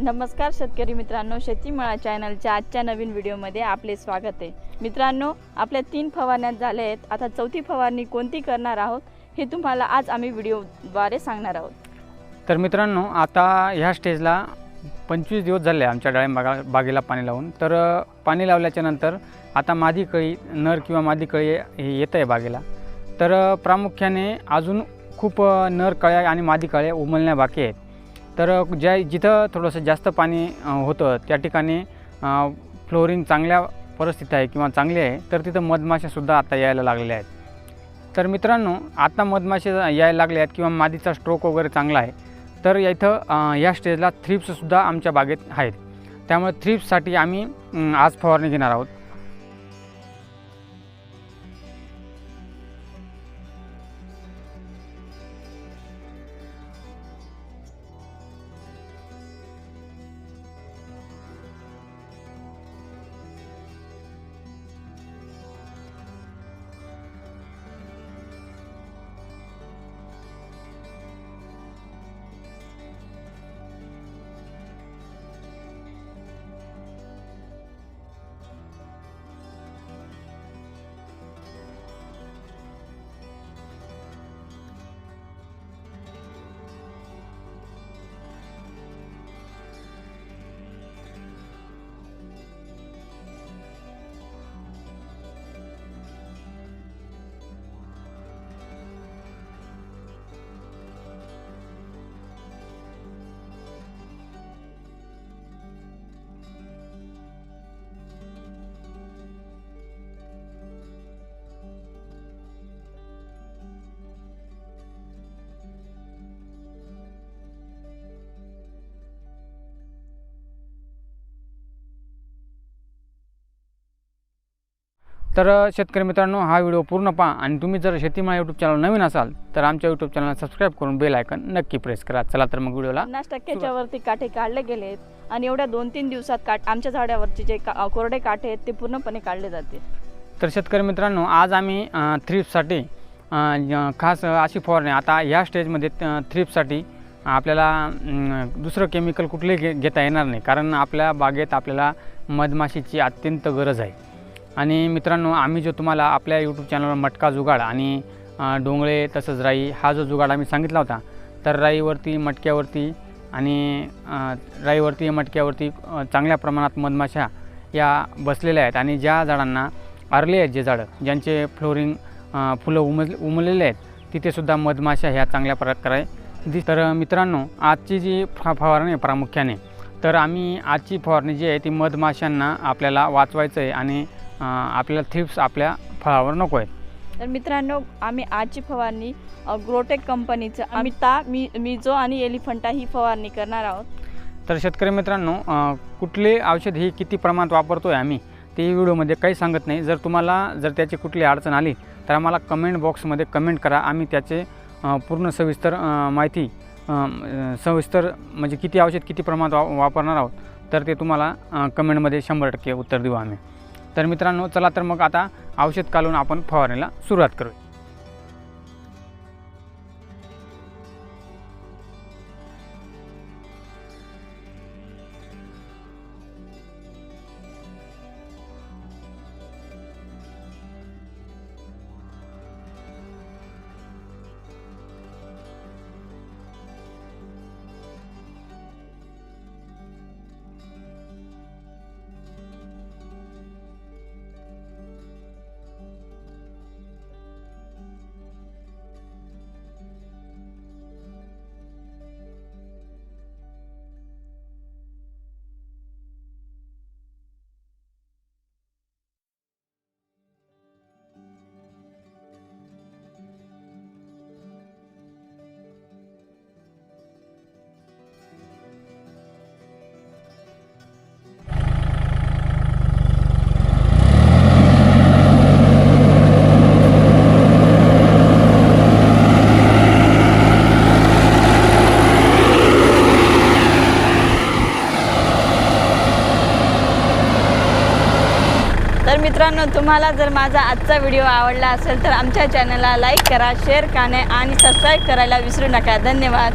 नमस्कार शेतकरी मित्रांनो शेतीमळा चॅनलच्या आजच्या नवीन व्हिडिओमध्ये आपले स्वागत आहे. मित्रांनो आपल्या तीन फवारण्यात झाल्या आहेत. आता चौथी फवारणी कोणती करणार आहोत हे तुम्हाला आज आम्ही व्हिडिओद्वारे सांगणार आहोत. तर मित्रांनो आता ह्या स्टेजला पंचवीस दिवस झाले आमच्या डाळिंबागा बागेला पाणी लावून. तर अ, पाणी लावल्याच्या नंतर आता मादी कळी नर किंवा मादी कळी हे येत आहे बागेला. तर अ, प्रामुख्याने अजून खूप अ, नर कळ्या आणि मादी कळ्या उमलण्या बाकी आहेत. तर ज्या जिथं थोडंसं जास्त पाणी होतं त्या ठिकाणी फ्लोरिंग चांगल्या परिस्थिती आहे किंवा चांगली आहे तर तिथं मधमाशासुद्धा आता यायला लागलेल्या आहेत. तर मित्रांनो आता मधमाशे यायला लागले आहेत किंवा मादीचा स्ट्रोक वगैरे चांगला आहे तर इथं या स्टेजला थ्रिप्ससुद्धा आमच्या बागेत आहेत. त्यामुळे थ्रिप्ससाठी आम्ही आज फवारणी घेणार आहोत. तर शेतकरी मित्रांनो हा व्हिडिओ पूर्ण पहा आणि तुम्ही जर शेतीमाळा यूट्यूब चॅनल नवीन असाल तर आमच्या यूट्यूब चॅनलला सबस्क्राईब करून बेल आयकन नक्की प्रेस करा. चला तर मग व्हिडिओला पन्नास टक्क्याच्या वरती काठे काढले गेले आहेत आणि एवढ्या दोन तीन दिवसात काठ आमच्या झाडावरचे जे का कोरडे काठे आहेत ते पूर्णपणे काढले जातील. तर शेतकरी मित्रांनो आज आम्ही य- खास अशी फवारणी आता ह्या स्टेजमध्ये अ, थ्रिप्ससाठी आपल्याला दुसरं केमिकल कुठले घे घेता येणार नाही. कारण आपल्या बागेत आपल्याला मधमाशीची अत्यंत गरज आहे. आणि मित्रांनो आम्ही जो तुम्हाला आपल्या यूट्यूब चॅनलवर मटका जुगाड आणि डोंगळे तसंच राई हा जो जुगाड आम्ही सांगितला होता तर राईवरती मटक्यावरती आणि राईवरती मटक्यावरती चांगल्या प्रमाणात मधमाशा या बसलेल्या आहेत आणि ज्या झाडांना आरले आहेत जे झाडं ज्यांचे फ्लोरिंग फुलं उमल उमललेले आहेत तिथेसुद्धा मधमाशा ह्या चांगल्या प्रकारे दि तर मित्रांनो आजची जी फा फवारणी आहे प्रामुख्याने तर आम्ही आजची फवारणी जी आहे ती मधमाशांना आपल्याला वाचवायचं आहे आणि आपल्याला थ्रिप्स आपल्या फळावर नको आहेत तर मित्रांनो आम्ही आजची फवारणी ग्रोटेक कंपनीचं अमिता मी मिझो आणि एलिफंटा ही फवारणी करणार आहोत. तर शेतकरी मित्रांनो कुठले औषध ही किती प्रमाणात वापरतो आहे आम्ही ते व्हिडिओमध्ये काही सांगत नाही. जर तुम्हाला जर त्याची कुठली अडचण आली तर आम्हाला कमेंट बॉक्समध्ये कमेंट करा. आम्ही त्याचे पूर्ण सविस्तर माहिती सविस्तर म्हणजे किती औषध किती प्रमाणात वा वापरणार आहोत तर ते तुम्हाला कमेंटमध्ये शंभर टक्के उत्तर देऊ आम्ही. तर मित्रांनो चला तर मग आता औषध कालून आपण फवारणीला सुरुवात करू तर मित्रांनो तुम्हाला जर माझा आजचा व्हिडिओ आवडला असेल तर आमच्या चॅनलला लाईक करा शेअर करा आणि सबस्क्राईब करायला विसरू नका. धन्यवाद.